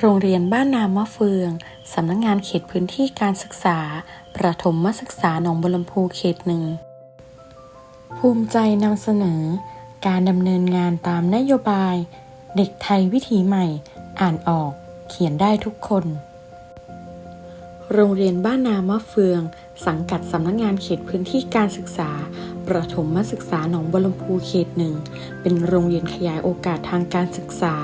โรงเรียนบ้านนามะเฟือง สำนักงงานเขตพื้นที่การศึกษา ประถมศึกษาหนองบัวลำพูเขตหนึ่ง ภูมิใจนำเสนอ การดำเนินงานตามนโยบาย เด็กไทยวิถีใหม่ อ่านออก เขียนได้ทุกคน โรงเรียนบ้านนามะเฟือง สังกัดสำนักงงานเขตพื้นที่การศึกษา ประถมศึกษาหนองบัวลำพูเขตหนึ่ง เป็นโรงเรียนขยายโอกาสทางการศึกษา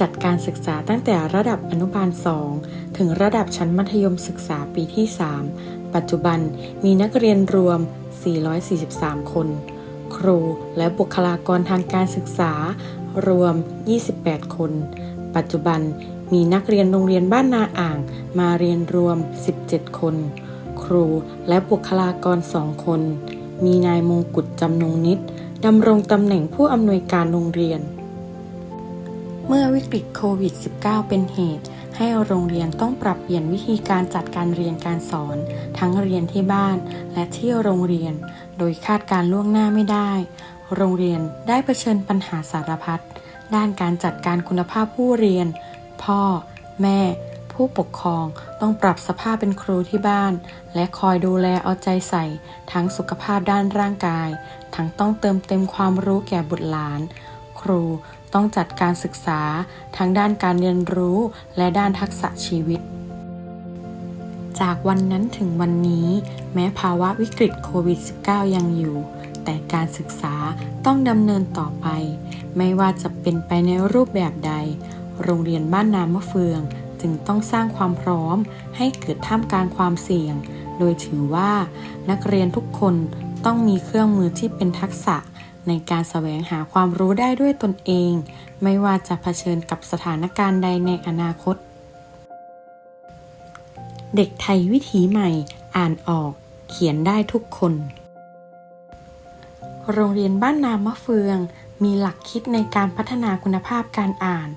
จัดการศึกษาตั้งแต่ระดับอนุบาล 2 ถึงระดับชั้นมัธยมศึกษาปีที่ 3 ปัจจุบันมีนักเรียนรวม 443 คน ครูและบุคลากรทางการศึกษารวม 28 คน ปัจจุบันมีนักเรียนโรงเรียนบ้านนาอ่างมาเรียนรวม 17 คน ครูและบุคลากรสองคน มีนายมงกุฎจำนงนิดดำรงตำแหน่งผู้อำนวยการโรงเรียน เมื่อวิกฤตโควิด -19 เป็นเหตุ ให้โรงเรียนต้องปรับเปลี่ยนวิธีการจัดการเรียนการสอน ทั้งเรียนที่บ้านและที่โรงเรียน โดยคาดการล่วงหน้าไม่ได้ โรงเรียนได้เผชิญปัญหาสารพัดด้านการจัดการคุณภาพผู้เรียน พ่อ แม่ ผู้ปกครองต้องปรับสภาพเป็นครูที่บ้าน และคอยดูแลเอาใจใส่ ทั้งสุขภาพด้านร่างกาย ทั้งต้องเติมเต็มความรู้แก่บุตรหลาน ครูต้องจัดการศึกษา ทั้งด้านการเรียนรู้และด้านทักษะชีวิต จากวันนั้นถึงวันนี้ แม้ภาวะวิกฤตโควิด -19 ยังอยู่ แต่การศึกษาต้องดำเนินต่อไป ไม่ว่าจะเป็นไปในรูปแบบใด โรงเรียนบ้านนามะเฟือง จึงต้องสร้างความพร้อมให้เกิดท่ามกลางความเสี่ยง โดยถือว่านักเรียนทุกคนต้องมีเครื่องมือที่เป็นทักษะในการแสวงหาความรู้ได้ด้วยตนเอง ไม่ว่าจะเผชิญกับสถานการณ์ใดในอนาคต เด็กไทยวิถีใหม่อ่านออก เขียนได้ทุกคน โรงเรียนบ้านนามะเฟือง มีหลักคิดในการพัฒนาคุณภาพการอ่าน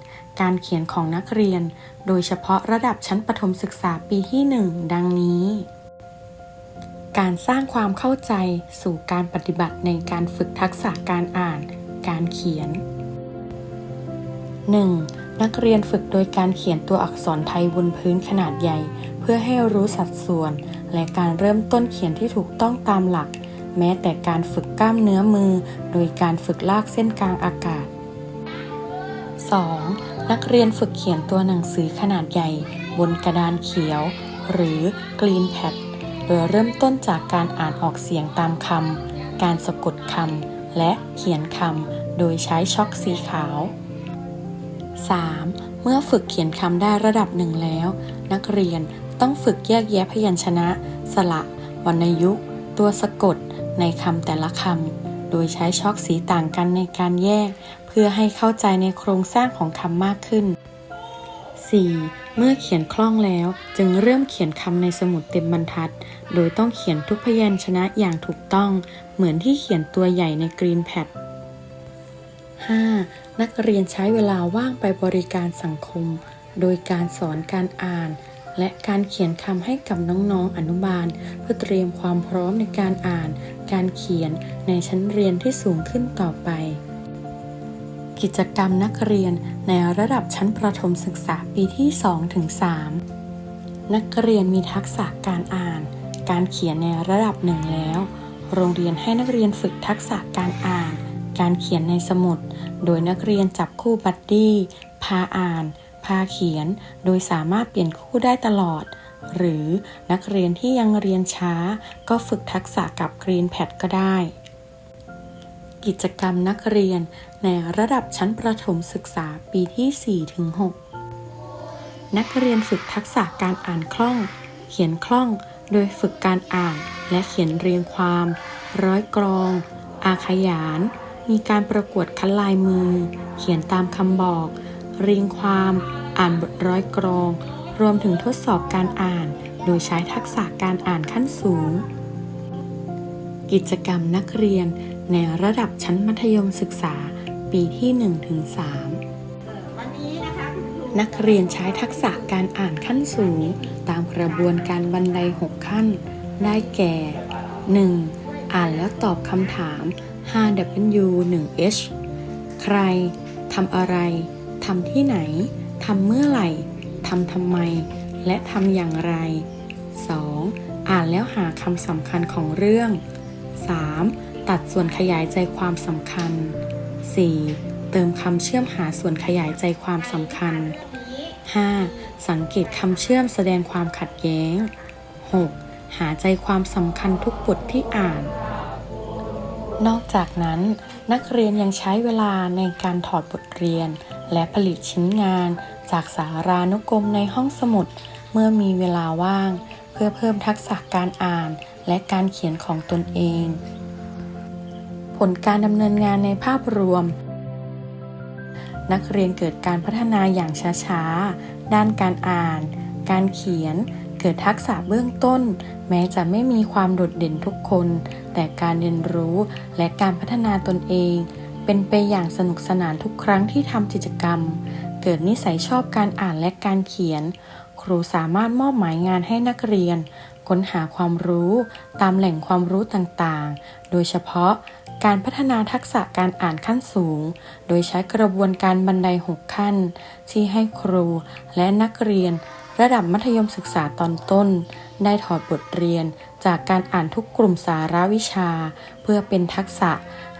การเขียนของนักเรียน โดยเฉพาะระดับชั้นประถมศึกษาปีที่ 1 ดังนี้ การสร้างความเข้าใจสู่การปฏิบัติในการฝึกทักษะการอ่าน การเขียน 1. นักเรียนฝึกโดยการเขียนตัวอักษรไทยบนพื้นขนาดใหญ่ เพื่อให้รู้สัดส่วน และการเริ่มต้นเขียนที่ถูกต้องตามหลัก แม้แต่การฝึกกล้ามเนื้อมือ โดยการฝึกลากเส้นกลางอากาศ 2. นักเรียนฝึกเขียนตัวหนังสือขนาดใหญ่ บนกระดานเขียว หรือกรีนแพดโดยเริ่มต้นจากการอ่านออกเสียงตามคำ การสะกดคำ และเขียนคำ โดยใช้ช็อกสีขาว 3. เมื่อฝึกเขียนคำได้ระดับหนึ่งแล้ว นักเรียนต้องฝึกแยกแยะพยัญชนะ สระวรรณยุกต์ ตัวสะกดในคำแต่ละคำ โดยใช้ช็อกสีต่างกันในการแยก พื่อให้เข้าใจในโครงสร้างของคำมากขึ้น 4. เมื่อเขียนคล่องแล้วจึงเริ่มเขียนคำในสมุดเต็มบรรทัด โดยต้องเขียนทุกพยัญชนะอย่างถูกต้อง เหมือนที่เขียนตัวใหญ่ในกรีนแพด 5. นักเรียนใช้เวลาว่างไปบริการสังคม โดยการสอนการอ่าน และการเขียนคำให้กับน้องๆอนุบาล เพื่อเตรียมความพร้อมในการอ่าน การเขียนในชั้นเรียนที่สูงขึ้นต่อไป กิจกรรมนักเรียนในระดับชั้นประถมศึกษาปีที่2ถึง3นักเรียนมีทักษะการอ่าน การเขียนในระดับหนึ่งแล้ว โรงเรียนให้นักเรียนฝึกทักษะการอ่าน การเขียนในสมุด โดยนักเรียนจับคู่บัดดี้ พาอ่าน พาเขียน โดยสามารถเปลี่ยนคู่ได้ตลอด หรือนักเรียนที่ยังเรียนช้า ก็ฝึกทักษะกับกรีนแพดก็ได้ กิจกรรมนักเรียนในระดับชั้นประถมศึกษาปีที่4ถึง6นักเรียนฝึกทักษะการอ่านคล่อง เขียนคล่อง โดยฝึกการอ่านและเขียนเรียงความ ร้อยกรอง อาขยาน มีการประกวดคัดลายมือ เขียนตามคำบอก เรียงความ อ่านบทร้อยกรอง รวมถึงทดสอบการอ่าน โดยใช้ทักษะการอ่านขั้นสูง กิจกรรมนักเรียน ในระดับชั้นมัธยมศึกษาปีที่1ถึง3นักเรียนใช้ทักษะการอ่านขั้นสูง ตามกระบวนการบันได 6 ขั้น ได้แก่ 1. อ่านแล้วตอบคำถาม 5W 1 H ใคร ทำอะไร ทำที่ไหน ทำเมื่อไหร่ ทำทำไม และทำอย่างไร 2. อ่านแล้วหาคำสำคัญของเรื่อง 3. ตัดส่วนขยายใจความสำคัญ 4. เติมคำเชื่อมหาส่วนขยายใจความสำคัญ 5. สังเกตคำเชื่อมแสดงความขัดแย้ง 6. หาใจความสำคัญทุกบทที่อ่าน นอกจากนั้น นักเรียนยังใช้เวลาในการถอดบทเรียน และผลิตชิ้นงาน จากสารานุกรมในห้องสมุด เมื่อมีเวลาว่าง เพื่อเพิ่มทักษะการอ่าน และการเขียนของตนเอง ผลการดำเนินงานในภาพรวม นักเรียนเกิดการพัฒนาอย่างช้าๆ ด้านการอ่าน การเขียน เกิดทักษะเบื้องต้น แม้จะไม่มีความโดดเด่นทุกคน แต่การเรียนรู้และการพัฒนาตนเอง เป็นไปอย่างสนุกสนานทุกครั้งที่ทำกิจกรรม เกิดนิสัยชอบการอ่านและการเขียน ครูสามารถมอบหมายงานให้นักเรียน ค้นหาความรู้ตามแหล่งความรู้ต่างๆ โดยเฉพาะ การพัฒนาทักษะการอ่านขั้นสูง โดยใช้กระบวนการบันได 6 ขั้น ที่ให้ครูและนักเรียน ระดับมัธยมศึกษาตอนต้น ได้ถอดบทเรียนจากการอ่านทุกกลุ่มสาระวิชา เพื่อเป็นทักษะ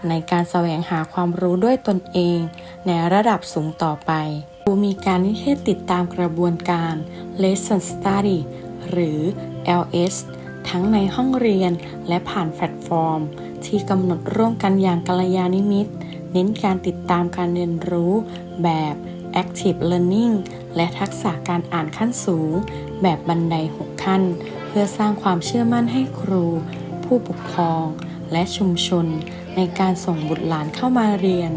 ในการแสวงหาความรู้ด้วยตนเอง ในระดับสูงต่อไป ครูมีการนิเทศติดตามกระบวนการ Lesson Study หรือ LS ทั้งในห้องเรียนและผ่านแพลตฟอร์ม ที่กำหนดร่วมกันอย่างกัลยาณิมิตร เน้นการติดตามการเรียนรู้แบบ Active Learning และทักษะการอ่านขั้นสูง แบบบันได 6 ขั้น เพื่อสร้างความเชื่อมั่นให้ครู ผู้ปกครอง และชุมชน ในการส่งบุตรหลานเข้ามาเรียน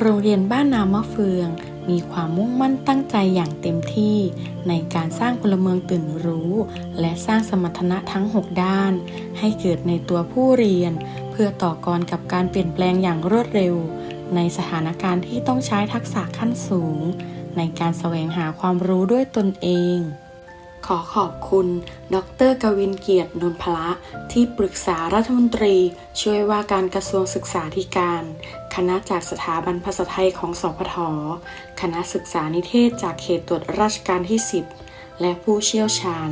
โรงเรียนบ้านนามะเฟือง มีความมุ่งมั่นตั้งใจอย่างเต็มที่ ในการสร้างพลเมืองตื่นรู้ และสร้างสมรรถนะทั้ง 6 ด้าน ให้เกิดในตัวผู้เรียน เพื่อต่อกรกับการเปลี่ยนแปลงอย่างรวดเร็ว ในสถานการณ์ที่ต้องใช้ทักษะขั้นสูง ในการแสวงหาความรู้ด้วยตนเอง ขอขอบคุณ ดรกวินเกียรตินนพละ ที่ปรึกษารัฐมนตรี ช่วยว่าการกระทรวงศึกษาธิการ คณะจากสถาบันภาษาไทยของสพท คณะศึกษานิเทศจากเขตตรวจราชการที่ 10 และผู้เชี่ยวชาญ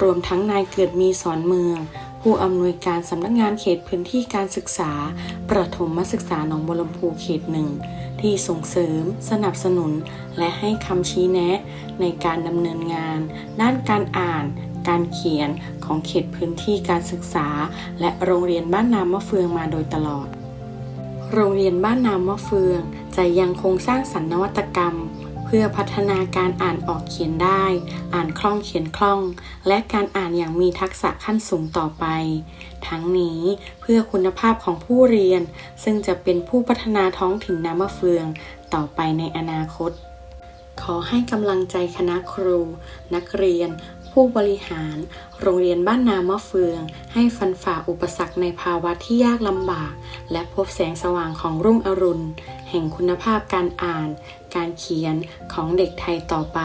รวมทั้งนายเกิดมีสอนเมือง ผู้อำนวยการสำนักงานเขตพื้นที่การศึกษา ประถมศึกษาหนองบัวลำพูเขตหนึ่งที่ส่งเสริม สนับสนุน และให้คำชี้แนะ ในการดำเนินงาน ด้านการอ่าน การเขียนของเขตพื้นที่การศึกษา และโรงเรียนบ้านนามะเฟืองมาโดยตลอด โรงเรียนบ้านนามะเฟืองจะยังคงสร้างสรรค์นวัตกรรม พื่อพัฒนาการอ่านออกเขียนได้ อ่านคล่องเขียนคล่อง และการอ่านอย่างมีทักษะขั้นสูงต่อไป ทั้งนี้เพื่อคุณภาพของผู้เรียน ซึ่งจะเป็นผู้พัฒนาท้องถิ่นน้ำมะเฟืองต่อไปในอนาคต ขอให้กำลังใจคณะครู นักเรียน ผู้บริหาร โรงเรียนบ้านนามะเฟือง ให้ฟันฝ่าอุปสรรคในภาวะที่ยากลำบาก และพบแสงสว่างของรุ่งอรุณ แห่งคุณภาพการอ่าน การเขียนของเด็กไทยต่อไป